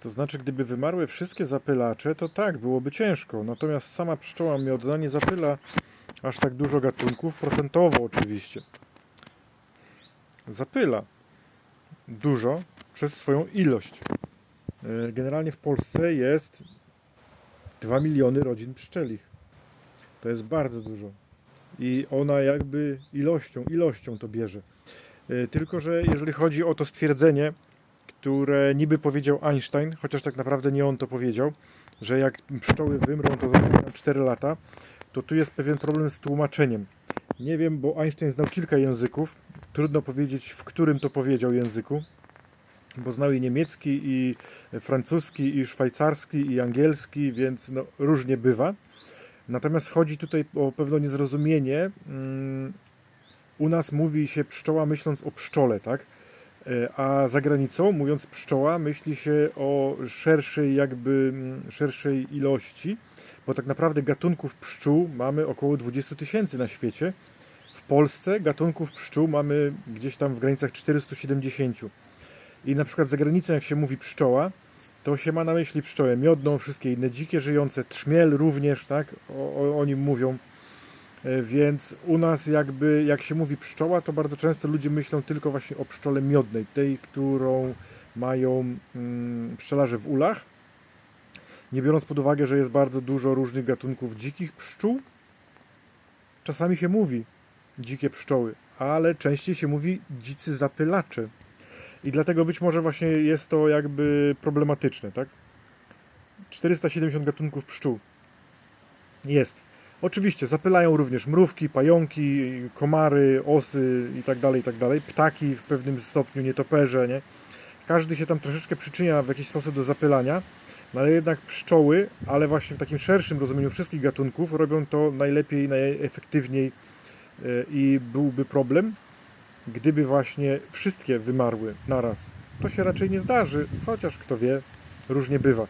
To znaczy, gdyby wymarły wszystkie zapylacze, to tak, byłoby ciężko. Natomiast sama pszczoła miodna nie zapyla aż tak dużo gatunków, procentowo oczywiście. Zapyla dużo przez swoją ilość. E, Generalnie w Polsce jest 2 miliony rodzin pszczelich. To jest bardzo dużo. I ona jakby ilością, ilością to bierze. E, Tylko, że jeżeli chodzi o to stwierdzenie, które niby powiedział Einstein, chociaż tak naprawdę nie on to powiedział, że jak pszczoły wymrą, to za 4 lata, to tu jest pewien problem z tłumaczeniem. Nie wiem, bo Einstein znał kilka języków. Trudno powiedzieć, w którym to powiedział języku, bo znał i niemiecki, i francuski, i szwajcarski, i angielski, więc no, różnie bywa. Natomiast chodzi tutaj o pewne niezrozumienie. Mm, U nas mówi się pszczoła myśląc o pszczole, tak? E, A za granicą, mówiąc pszczoła, myśli się o szerszej, jakby szerszej ilości, bo tak naprawdę gatunków pszczół mamy około 20 tysięcy na świecie. W Polsce gatunków pszczół mamy gdzieś tam w granicach 470. I na przykład za granicą, jak się mówi pszczoła, to się ma na myśli pszczołę miodną, wszystkie inne dzikie żyjące, trzmiel również, tak? O, o, o nim mówią. E, Więc u nas jakby, jak się mówi pszczoła, to bardzo często ludzie myślą tylko właśnie o pszczole miodnej, tej, którą mają mm, pszczelarze w ulach. Nie biorąc pod uwagę, że jest bardzo dużo różnych gatunków dzikich pszczół. Czasami się mówi dzikie pszczoły, ale częściej się mówi dzicy zapylacze. I dlatego być może właśnie jest to jakby problematyczne, tak? 470 gatunków pszczół jest. Oczywiście zapylają również mrówki, pająki, komary, osy i tak dalej, i tak. Ptaki w pewnym stopniu, nietoperze, nie? Każdy się tam troszeczkę przyczynia w jakiś sposób do zapylania, no ale jednak pszczoły, ale właśnie w takim szerszym rozumieniu wszystkich gatunków robią to najlepiej, najefektywniej e, i byłby problem, gdyby właśnie wszystkie wymarły naraz. To się raczej nie zdarzy, chociaż kto wie, różnie bywa.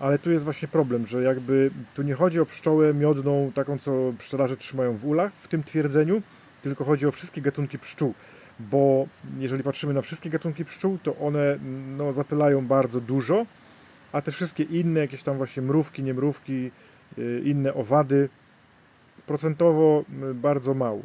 Ale tu jest właśnie problem, że jakby tu nie chodzi o pszczołę miodną, taką co pszczelarze trzymają w ulach w tym twierdzeniu, tylko chodzi o wszystkie gatunki pszczół. Bo jeżeli patrzymy na wszystkie gatunki pszczół, to one no, zapylają bardzo dużo, a te wszystkie inne, jakieś tam właśnie mrówki, niemrówki, yy, inne owady, procentowo y, bardzo mało.